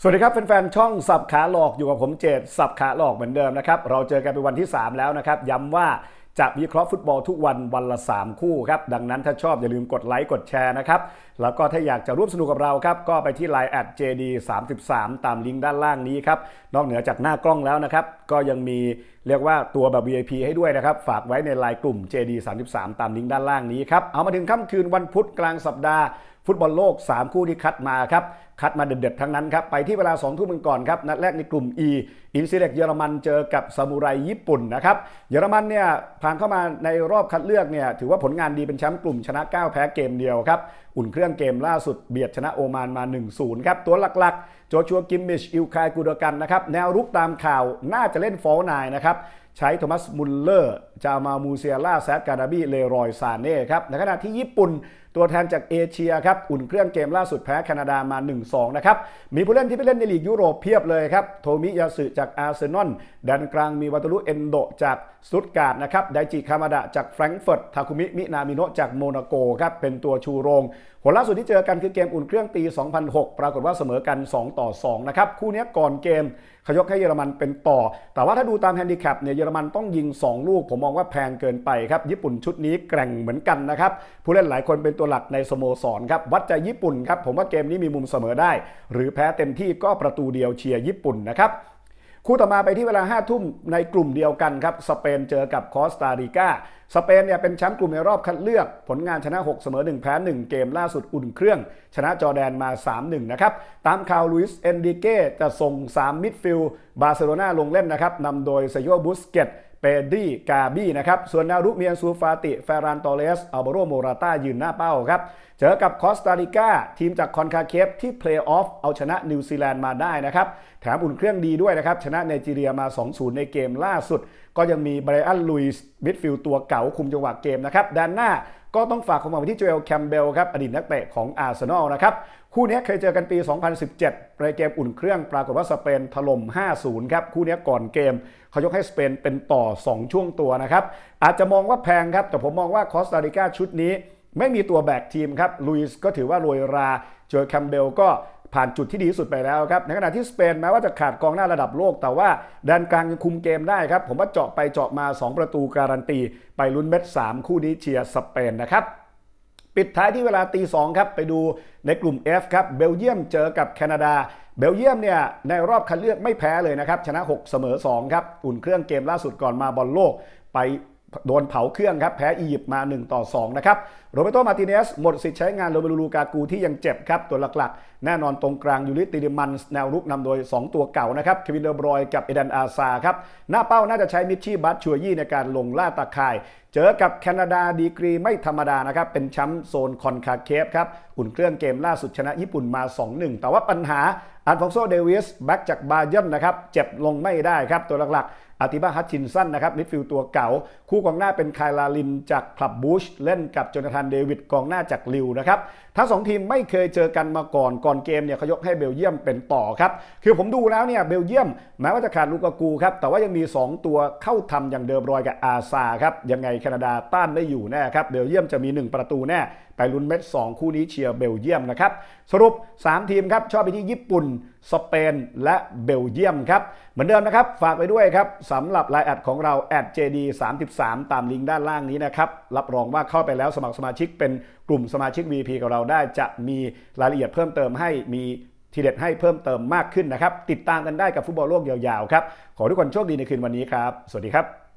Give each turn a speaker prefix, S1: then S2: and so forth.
S1: สวัสดีครับแฟนๆช่องสับขาหลอกอยู่กับผมเจตสับขาหลอกเหมือนเดิมนะครับเราเจอกันเป็นวันที่ 3 แล้วนะครับย้ำว่าจะวิเคราะห์ฟุตบอลทุกวันวันละ 3 คู่ครับดังนั้นถ้าชอบอย่าลืมกดไลค์กดแชร์นะครับแล้วก็ถ้าอยากจะร่วมสนุกกับเราครับก็ไปที่ Line at JD 3 3ตามลิงก์ด้านล่างนี้ครับนอกเหนือจากหน้ากล้องแล้วนะครับก็ยังมีเรียกว่าตัวแบบ VIP ให้ด้วยนะครับฝากไว้ในไลน์กลุ่ม JD 3 3ตามลิงก์ด้านล่างนี้ครับเอามาถึงค่ำคืนวันพุธกลางสัปดาห์ ฟุตบอลโลก 3 คู่ที่คัดมาครับ คัดมาเด็ดๆทั้งนั้นครับ ไปที่เวลา 2 ทุ่มก่อนครับ นัดแรกในกลุ่ม E อินซิเล็กเยอรมันเจอกับซามูไรญี่ปุ่นนะครับ เยอรมันเนี่ยผ่านเข้ามาในรอบคัดเลือกเนี่ยถือว่าผลงานดีเป็นแชมป์กลุ่มชนะ 9 แพ้เกมเดียวครับ อุ่นเครื่องเกมล่าสุดเบียดชนะโอมานมา 1-0 ครับ ตัวหลักๆ โจชัวกิมมิช อิลคายกูดกันนะครับ แนวรุกตามข่าวน่าจะเล่นฟอลนายนะครับ ใช้โทมัสมุลเลอร์ จามามูเซียล่าแซดการาบีเลรอยซานเน่ครับในขณะที่ญี่ปุ่นตัวแทนจากเอเชียครับอุ่นเครื่องเกมล่าสุดแพ้แคนาดามา 1-2 นะครับ มีผู้เล่นที่ไปเล่นในลีกยุโรปเพียบเลยครับ โทมิยาสึจากอาร์เซนอลแดนกลางมีวัตลุเอนโดจากสตุตการ์ดนะครับไดจิคามาดะจากแฟรงก์เฟิร์ตทาคุมิมินามิโนะจากโมนาโกครับเป็นตัวชูโรงผลล่าสุดที่เจอกันคือเกมอุ่นเครื่องปี 2006 ปรากฏว่าเสมอกัน 2 ต่อ 2 นะครับ คู่นี้ก่อนเกมขยกให้เยอรมันเป็นต่อ แต่ว่าถ้าดูตามแฮนดิแคปเนี่ยเยอรมันต้องยิง 2 ลูกผมมองว่าแพงเกินไปครับ ญี่ปุ่นชุดนี้แกร่งเหมือนกันนะครับ ผู้เล่นหลายคนเป็นตัวหลักในสโมสรครับ วัดใจญี่ปุ่นครับ ผมว่าเกมนี้มีมุมเสมอได้ หรือแพ้เต็มที่ก็ประตูเดียวเชียร์ญี่ปุ่นนะครับคู่ต่อมาไปที่เวลา 5 ทุ่มในกลุ่มเดียวกันครับ สเปนเจอกับคอสตาริกา สเปนเนี่ยเป็นแชมป์กลุ่มในรอบคัดเลือก ผลงานชนะ 6 เสมอ 1 แพ้ 1 เกมล่าสุดอุ่นเครื่อง ชนะจอร์แดนมา 3-1 นะครับ ตามข่าวลุยส์เอนดิเก้จะส่ง 3 มิดฟิลด์บาร์เซโลนาลงเล่นนะครับนำโดยเซโยบุสเกต เปดีกาบี้นะครับส่วนนารุเมียนซูฟาติเฟรานตอเลสอัลบโรโมราต้ายืนหน้าเป้าครับเจอกับคอสตาริกาทีมจากคอนคาเคฟที่เพลย์ออฟเอาชนะนิวซีแลนด์มาได้นะครับแถมอุ่นเครื่องดีด้วยนะครับชนะไนจีเรียมา 2-0 ในเกมล่าสุด ก็ยังมีไบรอันลุยส์มิดฟิลด์ตัวเก่าคุมจังหวะเกมนะครับด้านหน้า ก็ต้องฝากความหวังไปที่โจเอลแคมเบลครับอดีตนักเตะของอาร์เซนอลนะครับคู่นี้เคยเจอกันปี 2017 ในเกมอุ่นเครื่องปรากฏว่าสเปนถล่ม 5-0 ครับ คู่นี้ก่อนเกม เขายกให้สเปนเป็นต่อ 2 ช่วงตัวนะครับ อาจจะมองว่าแพงครับ แต่ผมมองว่าคอสตาริกาชุดนี้ ไม่มีตัวแบกทีมครับลุยส์ก็ถือว่าโรยราเจอแคมเบลก็ ผ่านจุดที่ดีที่สุดไปแล้วครับ ในขณะที่สเปนแม้ว่าจะขาดกองหน้าระดับโลก แต่ว่าแดนกลางยังคุมเกมได้ครับ ผมว่าเจาะไปเจาะมา 2 ประตูการันตี ไปลุ้นเม็ด 3 คู่นี้เชียร์สเปนนะครับปิดท้ายที่เวลาตีสองครับไปดูในกลุ่ม F ครับเบลเยียมเจอกับแคนาดา เบลเยียมเนี่ยในรอบคัดเลือกไม่แพ้เลยนะครับชนะ 6 เสมอ 2 ครับ อุ่นเครื่องเกมล่าสุดก่อนมาบอลโลก ไปโดนเผาเครื่องครับ แพ้อียิปต์มา 1 ต่อ 2 นะครับโรเบโตมาติเนสหมดสิทธิ์ใช้งานโรเบลูลูกากูที่ยังเจ็บครับตัวหลักๆ แน่นอนตรงกลางยูริติดิมันแนวรุกนำโดย 2 ตัวเก่านะครับเควินเดอร์บรอยกับเอเดนอาซาครับหน้าเป้าน่าจะใช้มิชชี่บัตชัวยี่ในการลงล่าตาข่าย เจอกับแคนาดาดีกรีไม่ธรรมดานะครับเป็นแชมป์โซนคอนคาเคฟครับอุ่นเครื่องเกมล่าสุดชนะญี่ปุ่นมา 2-1 แต่ว่าปัญหาอันฟองโซเดวิสแบ็กจากบาเยนนะครับเจ็บลงไม่ได้ครับตัวหลักๆอาติบาฮัตชินสันนะครับมิดฟิลด์ตัวเก่า คู่กองหน้าเป็นไคลาลินจากคลับบูชเล่นกับโจนาธานเดวิดกองหน้าจากลิวนะครับทั้งสองทีมไม่เคยเจอกันมาก่อนก่อนเกมเนี่ยเขายกให้เบลเยียมเป็นต่อครับคือผมดูแล้วเนี่ยเบลเยียมแม้ว่าจะขาดลูกากูครับแต่ว่ายังมี 2 ตัวเข้าทำอย่างเดิมรอยกับอาซาครับยังไงแคนาดาต้านได้อยู่แน่ครับเบลเยียมจะมี 1 ประตูแน่ ไปลุ้นเม็ด 2 คู่นี้เชียร์เบลเยียมนะครับ สรุป 3 ทีมครับ ชอบไปที่ญี่ปุ่น สเปน และเบลเยียมครับ เหมือนเดิมนะครับ ฝากไว้ด้วยครับสำหรับไลน์แอดของเราแอด @jd 33 ตามลิงก์ด้านล่างนี้นะครับ รับรองว่าเข้าไปแล้วสมัครสมาชิกเป็นกลุ่มสมาชิก VP กับเราได้จะมีรายละเอียดเพิ่มเติมให้มีทีเด็ดให้เพิ่มเติมมากขึ้นนะครับ ติดตามกันได้กับฟุตบอลโลกยาวๆครับ ขอทุกคนโชคดีในคืนวันนี้ครับ สวัสดีครับ